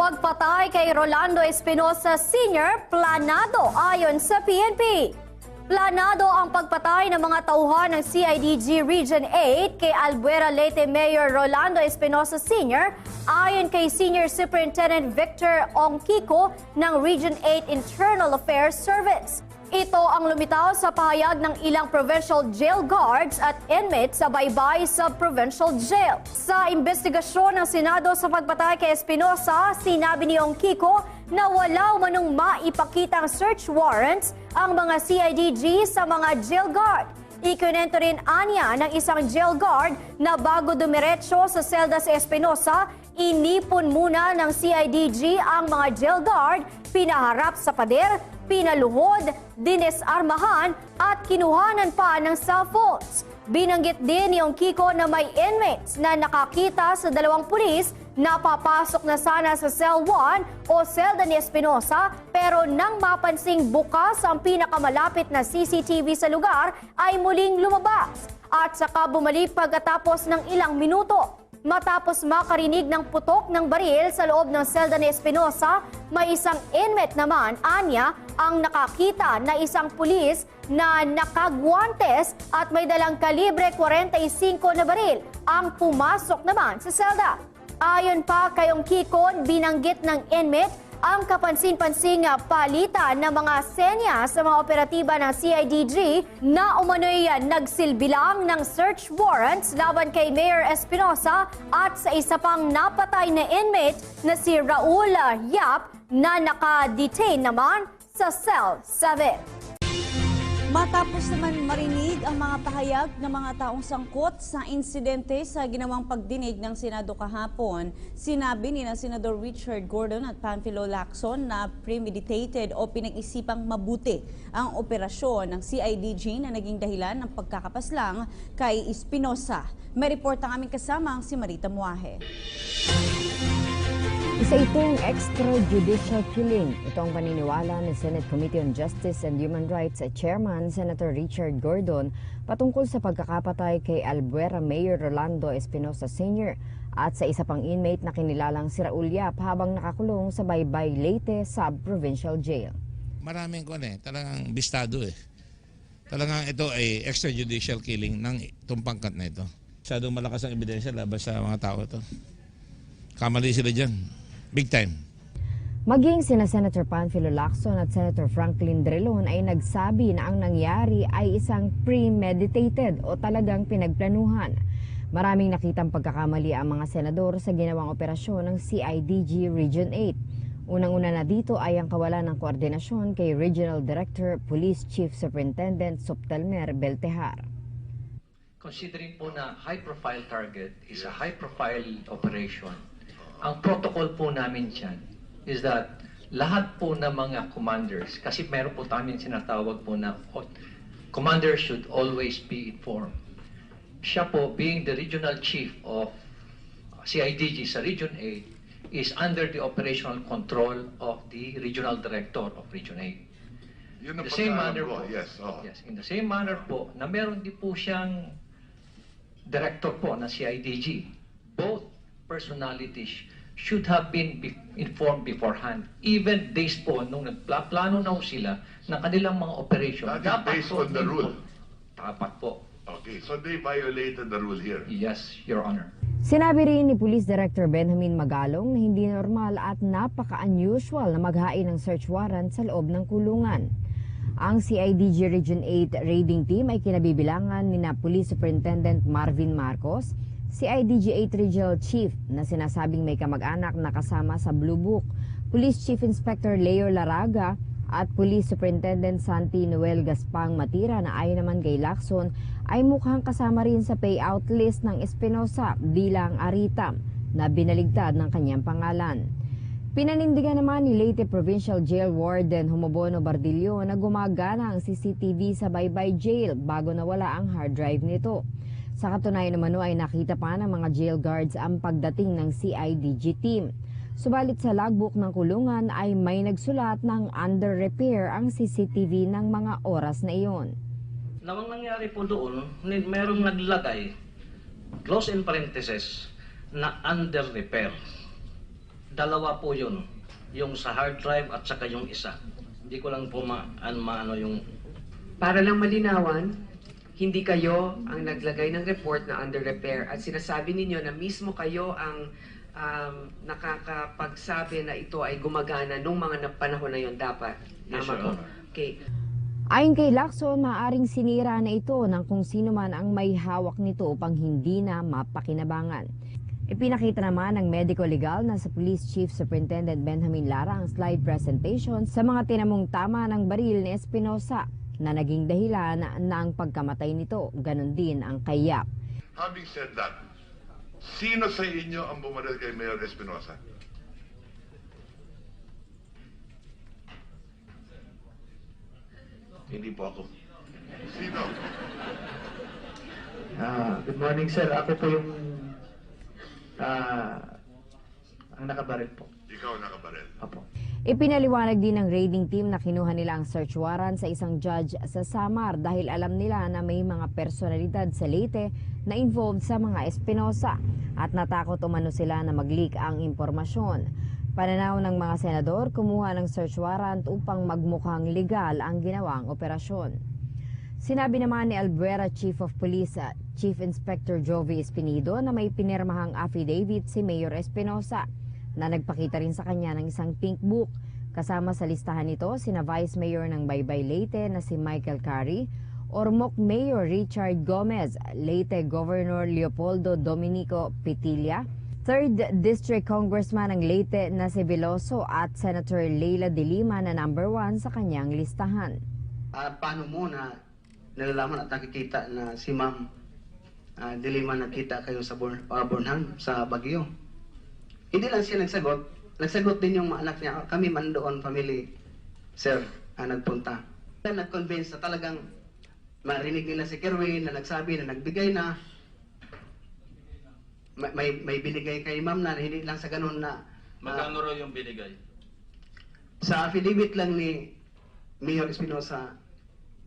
Pagpatay kay Rolando Espinosa Sr. planado ayon sa PNP. Planado ang pagpatay ng mga tauhan ng CIDG Region 8 kay Albuera Leyte Mayor Rolando Espinosa Sr. ayon kay Senior Superintendent Victor Ong Kiko ng Region 8 Internal Affairs Service. Ito ang lumitaw sa pahayag ng ilang provincial jail guards at inmates sa Baybay Sub-Provincial Jail. Sa investigasyon ng Senado sa pagpatay kay Espinosa, sinabi ni Ong Kiko na wala manong maipakitang search warrants ang mga CIDG sa mga jail guard. Ikunento rin anya ng isang jail guard na bago dumiretso sa selda si Espinosa, inipon muna ng CIDG ang mga jail guard, pinaharap sa pader, pinaluhod, dinesarmahan at kinuhanan pa ng cellphones. Binanggit din ni Kiko na may inmates na nakakita sa dalawang pulis na papasok na sana sa cell 1 o selda ni Espinosa pero nang mapansing bukas ang pinakamalapit na CCTV sa lugar ay muling lumabas at saka bumalik pagkatapos ng ilang minuto. Matapos makarinig ng putok ng baril sa loob ng selda ni Espinosa, may isang inmate naman, Anya, ang nakakita na isang pulis na nakagwantes at may dalang kalibre 45 na baril ang pumasok naman sa selda. Ayon pa kay Kikon, binanggit ng inmate ang kapansin-pansing palitan ng mga senya sa mga operatiba ng CIDG na umano'y nagsilbi lang ng search warrants laban kay Mayor Espinosa at sa isa pang napatay na inmate na si Raul Yap na naka-detain naman sa cell 7. Matapos naman marinig ang mga pahayag ng mga taong sangkot sa insidente sa ginawang pagdinig ng Senado kahapon, sinabi ni na Senador Richard Gordon at Panfilo Lacson na premeditated o pinag-isipang mabuti ang operasyon ng CIDG na naging dahilan ng pagkakapaslang kay Espinosa. May report ang aming kasama ang si Marita Muahe. Isa itong extrajudicial killing. Ito ang paniniwala ng Senate Committee on Justice and Human Rights at Chairman Senator Richard Gordon patungkol sa pagkakapatay kay Albuera Mayor Rolando Espinosa Sr. at sa isa pang inmate na kinilalang si Raul Yap habang nakakulong sa Baybay Leyte Sub-Provincial Jail. maraming ko eh, talagang bistado eh. Talagang ito ay extrajudicial killing ng itong pangkat na ito. Masyadong malakas ang ebidensya labas sa mga tao ito. Kamali sila dyan. Big time. Maging sina Senator Panfilo Lacson at Senator Franklin Drilon ay nagsabi na ang nangyari ay isang premeditated o talagang pinagplanuhan. Maraming nakitang pagkakamali ang mga senador sa ginawang operasyon ng CIDG Region 8. Unang-una na dito ay ang kawalan ng koordinasyon kay Regional Director Police Chief Superintendent Subtelmer Beltehar. considering po na high-profile target is a high-profile operation, ang protocol po namin dyan is that lahat po ng mga commanders, kasi meron po namin sinatawag po na oh, commanders should always be informed. Siya po, being the regional chief of CIDG sa Region 8, is under the operational control of the regional director of Region 8. Yun the same manner po, yes, oo. yes, in the same manner po, na meron din po siyang director po na CIDG. Both personalities should have been be- informed beforehand. Even days po, nung nagplano na ho sila ng kanilang mga operation. That is based po on the po- rule. Dapat po. Okay, so they violated the rule here. Yes, Your Honor. Sinabi rin ni Police Director Benjamin Magalong na hindi normal at napaka-unusual na maghain ng search warrant sa loob ng kulungan. Ang CIDG Region 8 raiding team ay kinabibilangan ni na Police Superintendent Marvin Marcos, CIDG 8 Regional Chief na sinasabing may kamag-anak na kasama sa Blue Book, Police Chief Inspector Leo Laraga at Police Superintendent Santi Noel Gaspang Matira na ayon naman kay Lacson ay mukhang kasama rin sa payout list ng Espinosa bilang Aritam na binaligtad ng kanyang pangalan. Pinanindigan naman ni Leyte Provincial Jail Warden Humobono Bardillo na gumagana ang CCTV sa Baybay Jail bago nawala ang hard drive nito. Sa katunayan naman ay nakita pa ng mga jail guards ang pagdating ng CIDG team. Subalit sa logbook ng kulungan ay may nagsulat ng under repair ang CCTV ng mga oras na iyon. Namang nangyari po doon, merong naglagay, close in parentheses, na under repair. Dalawa po yun. Yung sa hard drive at saka yung isa. Hindi ko lang po ma, an, maano yung Para lang malinawan, hindi kayo ang naglagay ng report na under repair at sinasabi ninyo na mismo kayo ang um, nakakapagsabi na ito ay gumagana nung mga na- panahon na yon dapat. Yes, Tama ko? Okay. Ayon kay Lacson, maaaring sinira na ito ng kung sino man ang may hawak nito upang hindi na mapakinabangan. Ipinakita naman ng medico legal na sa Police Chief Superintendent Benjamin Lara ang slide presentation sa mga tinamong tama ng baril ni Espinosa na naging dahilan na ang pagkamatay nito, ganon din ang kayap. Having said that, sino sa inyo ang bumaril kay Mayor Espinosa? Hindi po ako. Sino? Ah, good morning sir. Ako po yung ah ang nakabaril po. Ikaw ang nakabaril. Apo. Ipinaliwanag din ng raiding team na kinuha nila ang search warrant sa isang judge sa Samar dahil alam nila na may mga personalidad sa Leyte na involved sa mga Espinosa at natakot umano sila na mag-leak ang impormasyon. Pananaw ng mga senador, kumuha ng search warrant upang magmukhang legal ang ginawang operasyon. Sinabi naman ni Albuera Chief of Police uh, Chief Inspector Jovi Espinido na may pinirmahang affidavit si Mayor Espinosa na nagpakita rin sa kanya ng isang pink book. Kasama sa listahan nito sina Vice Mayor ng Baybay Leyte na si Michael Cary, Ormoc Mayor Richard Gomez, Leyte Governor Leopoldo Dominico Pitilla, 3rd District Congressman ng Leyte na si Veloso at Senator Leila de Lima na number 1 sa kanyang listahan. Ah, paano mo na nalalaman at nakikita na si Ma'am ah, Dilima nakita kayo sa uh, Bornham sa Baguio? Hindi lang siya nagsagot. Nagsagot din yung anak niya. Kami man doon, family, sir, ah, nagpunta. Nag-convince na talagang marinig nila si Kerwin na nagsabi na nagbigay na may, may, may binigay kay ma'am na hindi lang sa ganun na ah, raw yung binigay? sa affidavit lang ni Mayor Espinosa,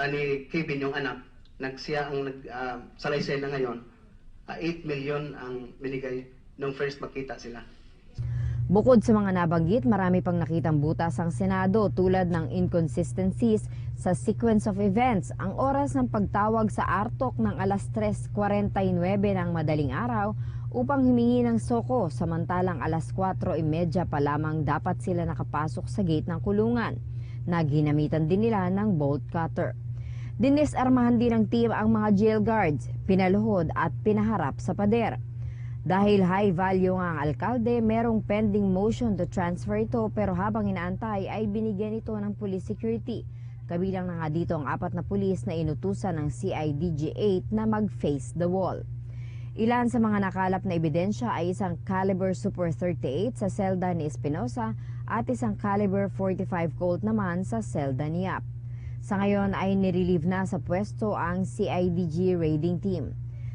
ah, ni Kevin yung anak, nagsiya ang nag, ah, salaysay na ngayon, ah, 8 million ang binigay nung first makita sila. Bukod sa mga nabanggit, marami pang nakitang butas ang Senado tulad ng inconsistencies sa sequence of events. Ang oras ng pagtawag sa Artok ng alas 3.49 ng madaling araw upang humingi ng soko samantalang alas 4.30 pa lamang dapat sila nakapasok sa gate ng kulungan na ginamitan din nila ng bolt cutter. Dinisarmahan din ng team ang mga jail guards, pinaluhod at pinaharap sa pader. Dahil high value nga ang alkalde, merong pending motion to transfer ito pero habang inaantay ay binigyan ito ng police security. Kabilang na nga dito ang apat na pulis na inutusan ng CIDG-8 na mag-face the wall. Ilan sa mga nakalap na ebidensya ay isang caliber Super 38 sa selda ni Espinosa at isang caliber 45 Colt naman sa selda ni Yap. Sa ngayon ay nirelieve na sa pwesto ang CIDG raiding team.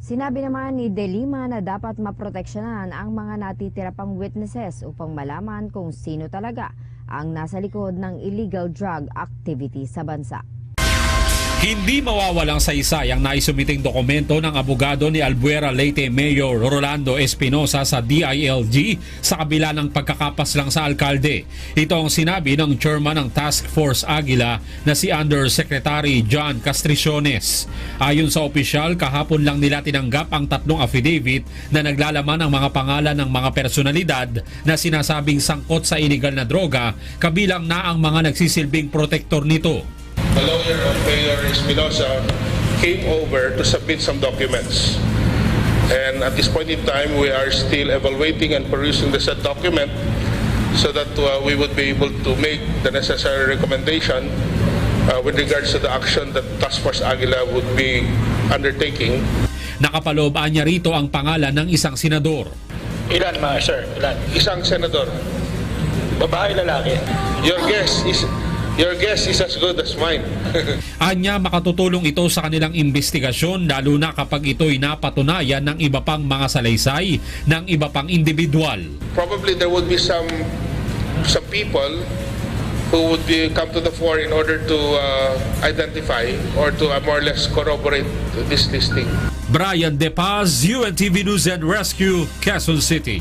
Sinabi naman ni De Lima na dapat maproteksyonan ang mga natitira pang witnesses upang malaman kung sino talaga ang nasa likod ng illegal drug activity sa bansa. Hindi mawawalang saysay ang naisumiting dokumento ng abogado ni Albuera Leyte Mayor Rolando Espinosa sa DILG sa kabila ng pagkakapas lang sa alkalde. Ito ang sinabi ng chairman ng Task Force Aguila na si Undersecretary John Castriciones. Ayon sa opisyal, kahapon lang nila tinanggap ang tatlong affidavit na naglalaman ng mga pangalan ng mga personalidad na sinasabing sangkot sa illegal na droga kabilang na ang mga nagsisilbing protektor nito. The lawyer of Mayor Espinosa came over to submit some documents. And at this point in time, we are still evaluating and perusing the said document so that uh, we would be able to make the necessary recommendation uh, with regards to the action that Task Force Aguila would be undertaking. Nakapalooban niya rito ang pangalan ng isang senador. Ilan mga sir? Ilan? Isang senador, Babae, lalaki? your guess is Your guess is as good as mine. Anya makatutulong ito sa kanilang investigasyon lalo na kapag ito'y napatunayan ng iba pang mga salaysay ng iba pang individual. Probably there would be some some people who would be, come to the fore in order to uh, identify or to uh, more or less corroborate this listing. Brian De Paz, UNTV News and Rescue, Quezon City.